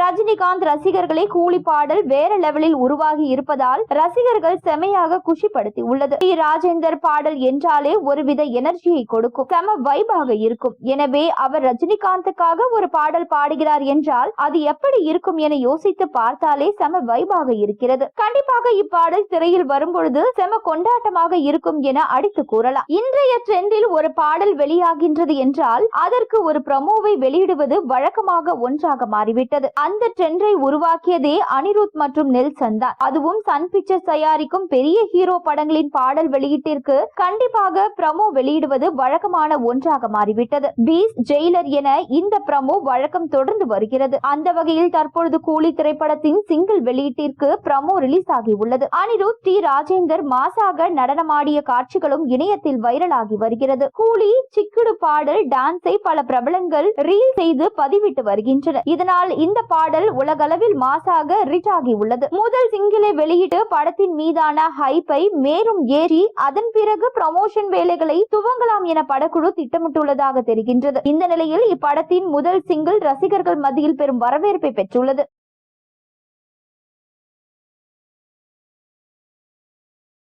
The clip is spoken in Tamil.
ரஜினிகாந்த் ரசிகர்களை கூலி பாடல் வேற லெவலில் உருவாகி இருப்பதால் ரசிகர்கள் செமையாக குஷிப்படுத்தி உள்ளது. டி. ராஜேந்தர் பாடல் என்றாலே ஒருவித எனர்ஜியை கொடுக்கும். செம வைபாக இருக்கும். எனவே அவர் ரஜினிகாந்துக்காக ஒரு பாடல் பாடுகிறார் என்றால் அது எப்படி இருக்கும் என யோசித்து பார்த்தாலே செம வைபாக இருக்கிறது. கண்டிப்பாக இப்பாடல் திரையில் வரும்பொழுது செம கொண்டாட்டமாக இருக்கும் என அடித்து கூறலாம். இன்றைய ட்ரெண்டில் ஒரு பாடல் வெளியாகின்றது என்றால் அதற்கு ஒரு ப்ரமோவை வெளியிடுவது வழக்கமாக ஒன்றாக மாறிவிட்டது. அந்த ட்ரெண்டை உருவாக்கியதே அனிருத் மற்றும் நெல்சன் தான். அதுவும் சன் பிக்சர்ஸ் தயாரிக்கும் பெரிய ஹீரோ படங்களின் பாடல் வெளியீட்டிற்கு கண்டிப்பாக ப்ரமோ வெளியிடுவது வழக்கமான ஒன்றாக மாறிவிட்டது. பீஸ் ஜெயிலர் என இந்த ப்ரமோ வழக்கம் தொடர்ந்து வருகிறது. அந்த வகையில் தற்பொழுது கூலி திரைப்படத்தின் சிங்கிள் வெளியீட்டிற்கு ப்ரமோ ரிலீஸ் ஆகி உள்ளது அனிருத் டி. ராஜேந்தர் மாசாக நடனமாடிய காட்சிகளும் இணையத்தில் வைரலாகி வருகிறது. கூலி சிக்குடு பாடல் டான்ஸை பல பிரபலங்கள் ரீல் செய்து பதிவிட்டு வருகின்றனர். இதனால் இந்த பாடல் உலகளவில் மாசாக ரிச் ஆகி உள்ளது முதல் சிங்கிளை வெளியிட்டு படத்தின் மீதான ஹைப்பை மேலும் ஏறி அதன் பிறகு ப்ரமோஷன் வேலைகளை துவங்கலாம் என படக்குழு திட்டமிட்டுள்ளதாக தெரிகின்றது. இந்த நிலையில் இப்படத்தின் முதல் சிங்கிள் ரசிகர்கள் மத்தியில் பெரும் வரவேற்பை பெற்றுள்ளது.